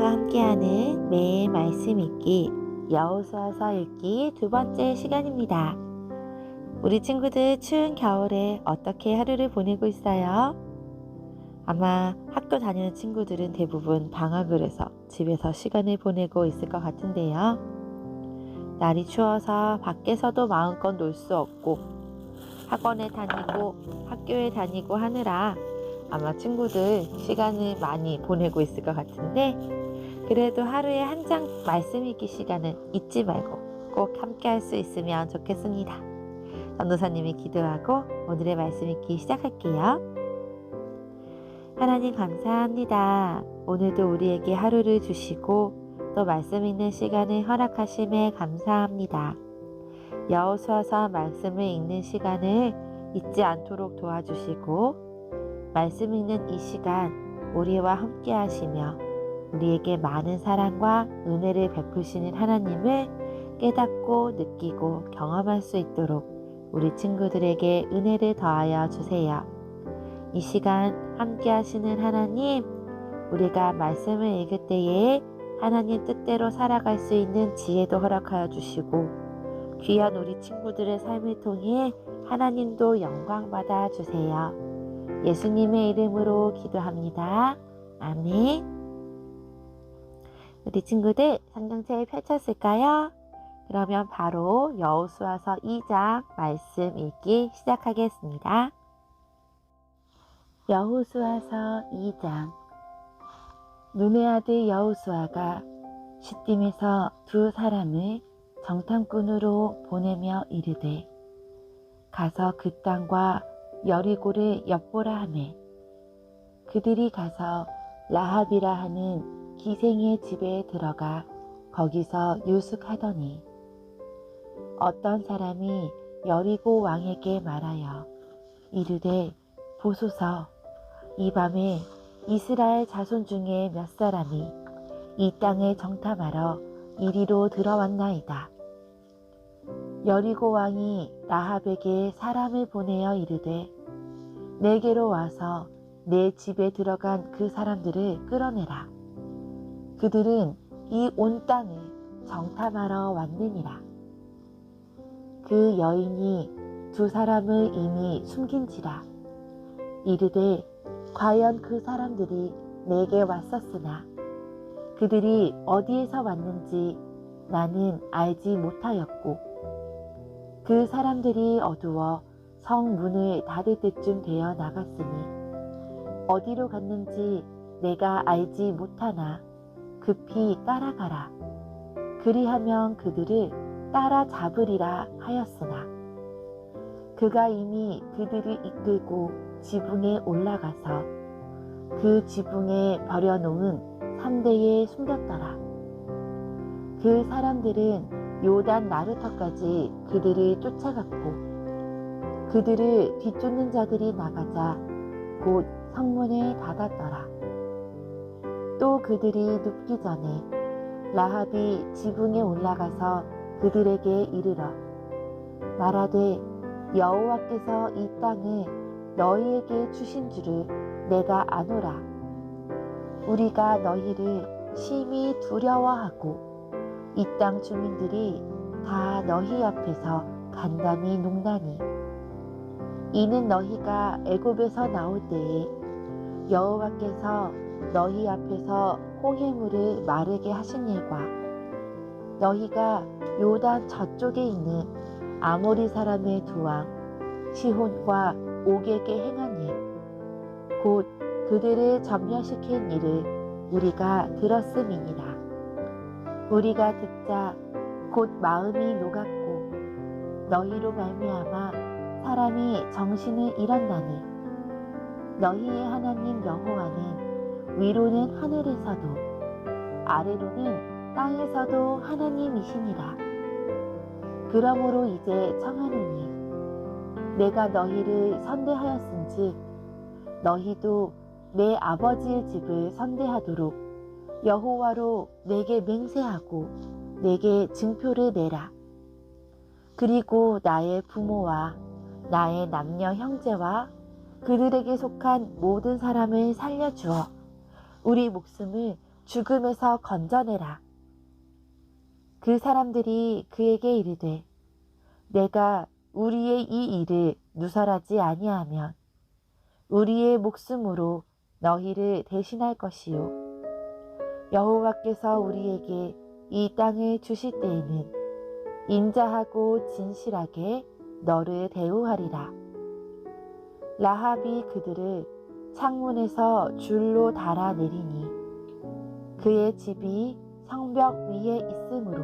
여러분과 함께하는 매일 말씀 읽기 여호수아서 읽기 두 번째 시간입니다. 우리 친구들 추운 겨울에 어떻게 하루를 보내고 있어요? 아마 학교 다니는 친구들은 대부분 방학을 해서 집에서 시간을 보내고 있을 것 같은데요. 날이 추워서 밖에서도 마음껏 놀 수 없고 학원에 다니고 학교에 다니고 하느라 아마 친구들 시간을 많이 보내고 있을 것 같은데 그래도 하루에 한 장 말씀 읽기 시간은 잊지 말고 꼭 함께 할 수 있으면 좋겠습니다. 전도사님이 기도하고 오늘의 말씀 읽기 시작할게요. 하나님 감사합니다. 오늘도 우리에게 하루를 주시고 또 말씀 읽는 시간을 허락하심에 감사합니다. 여호수아서 말씀을 읽는 시간을 잊지 않도록 도와주시고 말씀 읽는 이 시간 우리와 함께 하시며 우리에게 많은 사랑과 은혜를 베푸시는 하나님을 깨닫고 느끼고 경험할 수 있도록 우리 친구들에게 은혜를 더하여 주세요. 이 시간 함께 하시는 하나님, 우리가 말씀을 읽을 때에 하나님 뜻대로 살아갈 수 있는 지혜도 허락하여 주시고 귀한 우리 친구들의 삶을 통해 하나님도 영광 받아 주세요. 예수님의 이름으로 기도합니다. 아멘. 우리 친구들 성경책을 펼쳤을까요? 그러면 바로 여호수아서 2장 말씀 읽기 시작하겠습니다. 여호수아서 2장 눈의 아들 여호수아가 시딤에서 두 사람을 정탐꾼으로 보내며 이르되 가서 그 땅과 여리고를 엿보라 하매 그들이 가서 라합이라 하는 기생의 집에 들어가 거기서 유숙하더니 어떤 사람이 여리고 왕에게 말하여 이르되 보소서 이 밤에 이스라엘 자손 중에 몇 사람이 이 땅에 정탐하러 이리로 들어왔나이다. 여리고 왕이 라합에게 사람을 보내어 이르되 내게로 와서 내 집에 들어간 그 사람들을 끌어내라. 그들은 이 온 땅을 정탐하러 왔느니라. 그 여인이 두 사람을 이미 숨긴지라. 이르되 과연 그 사람들이 내게 왔었으나 그들이 어디에서 왔는지 나는 알지 못하였고 그 사람들이 어두워 성 문을 닫을 때쯤 되어 나갔으니 어디로 갔는지 내가 알지 못하나 급히 따라가라. 그리하면 그들을 따라잡으리라 하였으나 그가 이미 그들을 이끌고 지붕에 올라가서 그 지붕에 버려놓은 삼대에 숨겼더라. 그 사람들은 요단 나루터까지 그들을 쫓아갔고 그들을 뒤쫓는 자들이 나가자 곧 성문을 닫았더라. 또 그들이 눕기 전에 라합이 지붕에 올라가서 그들에게 이르러 말하되 여호와께서 이 땅을 너희에게 주신 줄을 내가 아노라. 우리가 너희를 심히 두려워하고 이 땅 주민들이 다 너희 앞에서 간담이 농나니 이는 너희가 애굽에서 나올 때에 여호와께서 너희 앞에서 홍해물을 마르게 하신 일과 너희가 요단 저쪽에 있는 아모리 사람의 두 왕 시혼과 옥에게 행한 일 곧 그들을 점령시킨 일을 우리가 들었음이니라. 우리가 듣자 곧 마음이 녹았고 너희로 말미암아 사람이 정신을 잃었나니 너희의 하나님 여호와는 위로는 하늘에서도 아래로는 땅에서도 하나님이시니라. 그러므로 이제 청하노니 내가 너희를 선대하였은즉 너희도 내 아버지의 집을 선대하도록 여호와로 내게 맹세하고 내게 증표를 내라. 그리고 나의 부모와 나의 남녀 형제와 그들에게 속한 모든 사람을 살려주어 우리 목숨을 죽음에서 건져내라. 그 사람들이 그에게 이르되 내가 우리의 이 일을 누설하지 아니하면 우리의 목숨으로 너희를 대신할 것이요 여호와께서 우리에게 이 땅을 주실 때에는 인자하고 진실하게 너를 대우하리라. 라합이 그들을 창문에서 줄로 달아 내리니 그의 집이 성벽 위에 있으므로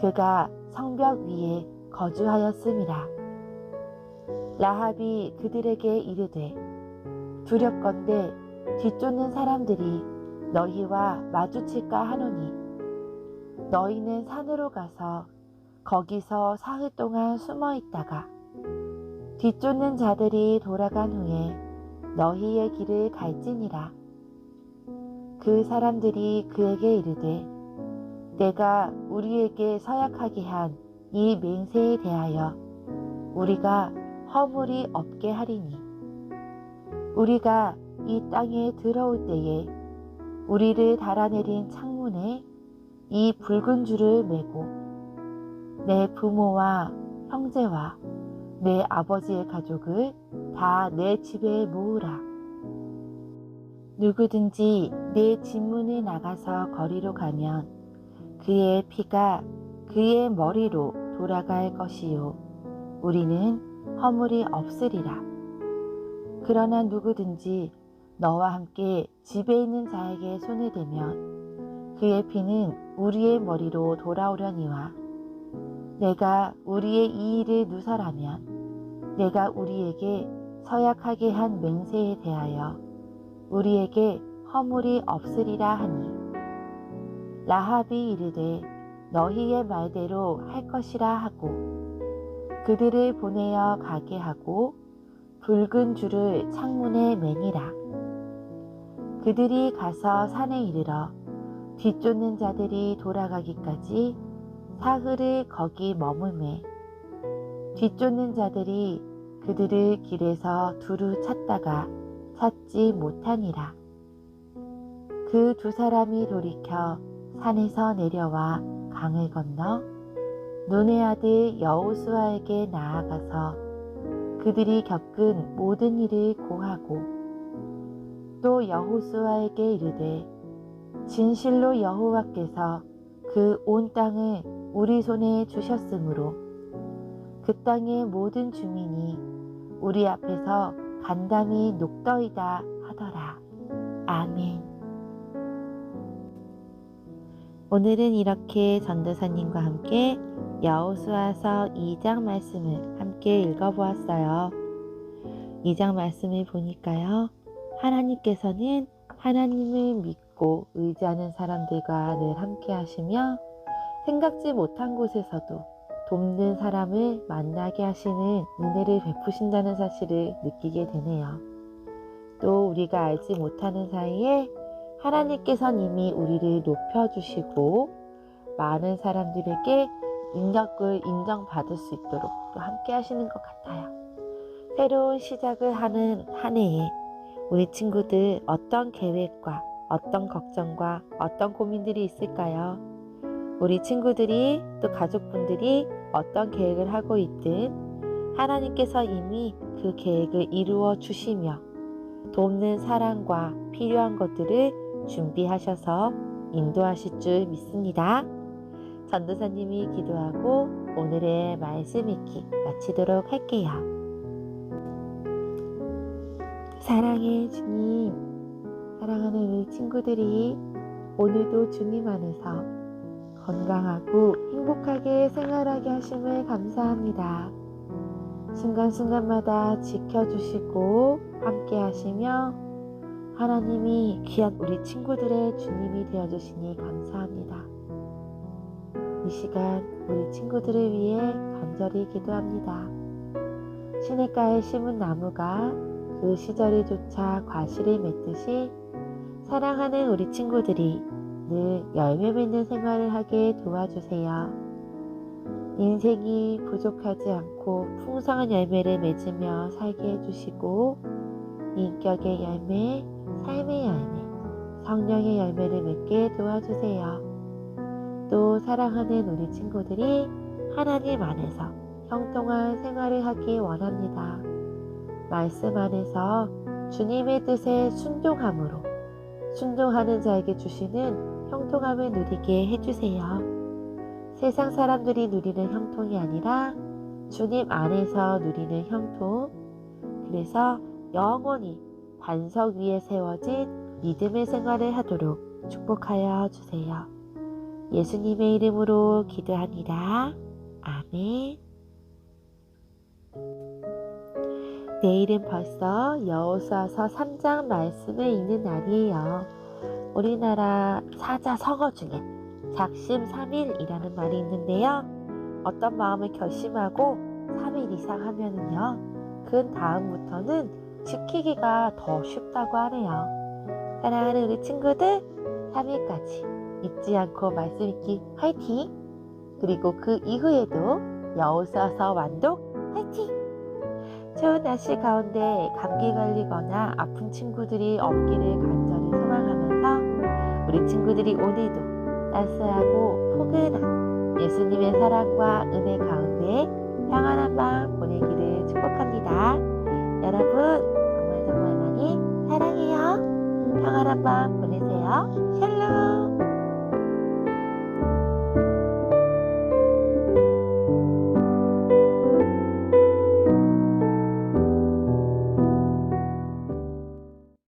그가 성벽 위에 거주하였음이라. 라합이 그들에게 이르되 두렵건대 뒤쫓는 사람들이 너희와 마주칠까 하노니 너희는 산으로 가서 거기서 사흘 동안 숨어 있다가 뒤쫓는 자들이 돌아간 후에 너희의 길을 갈지니라. 그 사람들이 그에게 이르되 내가 우리에게 서약하게 한 이 맹세에 대하여 우리가 허물이 없게 하리니 우리가 이 땅에 들어올 때에 우리를 달아내린 창문에 이 붉은 줄을 매고 내 부모와 형제와 내 아버지의 가족을 다 내 집에 모으라. 누구든지 내 집문에 나가서 거리로 가면 그의 피가 그의 머리로 돌아갈 것이요. 우리는 허물이 없으리라. 그러나 누구든지 너와 함께 집에 있는 자에게 손을 대면 그의 피는 우리의 머리로 돌아오려니와 내가 우리의 이 일을 누설하면 내가 우리에게 서약하게 한 맹세에 대하여 우리에게 허물이 없으리라 하니. 라합이 이르되 너희의 말대로 할 것이라 하고 그들을 보내어 가게 하고 붉은 줄을 창문에 매니라. 그들이 가서 산에 이르러 뒤쫓는 자들이 돌아가기까지 사흘을 거기 머물매 뒤쫓는 자들이 그들을 길에서 두루 찾다가 찾지 못하니라. 그 두 사람이 돌이켜 산에서 내려와 강을 건너 눈의 아들 여호수아에게 나아가서 그들이 겪은 모든 일을 고하고 또 여호수아에게 이르되 진실로 여호와께서 그 온 땅을 우리 손에 주셨으므로 그 땅의 모든 주민이 우리 앞에서 간담이 녹더이다 하더라. 아멘. 오늘은 이렇게 전도사님과 함께 여호수아서 2장 말씀을 함께 읽어보았어요. 2장 말씀을 보니까요. 하나님께서는 하나님을 믿고 의지하는 사람들과 늘 함께 하시며 생각지 못한 곳에서도 돕는 사람을 만나게 하시는 은혜를 베푸신다는 사실을 느끼게 되네요. 또 우리가 알지 못하는 사이에 하나님께서는 이미 우리를 높여주시고 많은 사람들에게 능력을 인정받을 수 있도록 또 함께 하시는 것 같아요. 새로운 시작을 하는 한 해에 우리 친구들 어떤 계획과 어떤 걱정과 어떤 고민들이 있을까요? 우리 친구들이 또 가족분들이 어떤 계획을 하고 있든 하나님께서 이미 그 계획을 이루어 주시며 돕는 사랑과 필요한 것들을 준비하셔서 인도하실 줄 믿습니다. 전도사님이 기도하고 오늘의 말씀 읽기 마치도록 할게요. 사랑해 주님, 사랑하는 우리 친구들이 오늘도 주님 안에서 건강하고 행복하게 생활하게 하심을 감사합니다. 순간순간마다 지켜주시고 함께 하시며 하나님이 귀한 우리 친구들의 주님이 되어주시니 감사합니다. 이 시간 우리 친구들을 위해 간절히 기도합니다. 시냇가에 심은 나무가 그 시절이 조차 과실을 맺듯이 사랑하는 우리 친구들이 늘 열매 맺는 생활을 하게 도와주세요. 인생이 부족하지 않고 풍성한 열매를 맺으며 살게 해주시고 인격의 열매, 삶의 열매, 성령의 열매를 맺게 도와주세요. 또 사랑하는 우리 친구들이 하나님 안에서 형통한 생활을 하기 원합니다. 말씀 안에서 주님의 뜻에 순종함으로 순종하는 자에게 주시는 형통함을 누리게 해주세요. 세상 사람들이 누리는 형통이 아니라 주님 안에서 누리는 형통. 그래서 영원히 반석 위에 세워진 믿음의 생활을 하도록 축복하여 주세요. 예수님의 이름으로 기도합니다. 아멘. 내일은 벌써 여호수아서 3장 말씀을 읽는 날이에요. 우리나라 사자 성어 중에 작심삼일이라는 말이 있는데요. 어떤 마음을 결심하고 3일 이상 하면은요. 그 다음부터는 지키기가 더 쉽다고 하네요. 사랑하는 우리 친구들 3일까지 잊지 않고 말씀 읽기 화이팅! 그리고 그 이후에도 여호수아서 완독 화이팅! 좋은 날씨 가운데 감기 걸리거나 아픈 친구들이 없기를 소망하면서 우리 친구들이 오늘도 따스하고 포근한 예수님의 사랑과 은혜 가운데 평안한 밤 보내기를 축복합니다. 여러분 정말 정말 많이 사랑해요. 평안한 밤 보내세요. 샬롬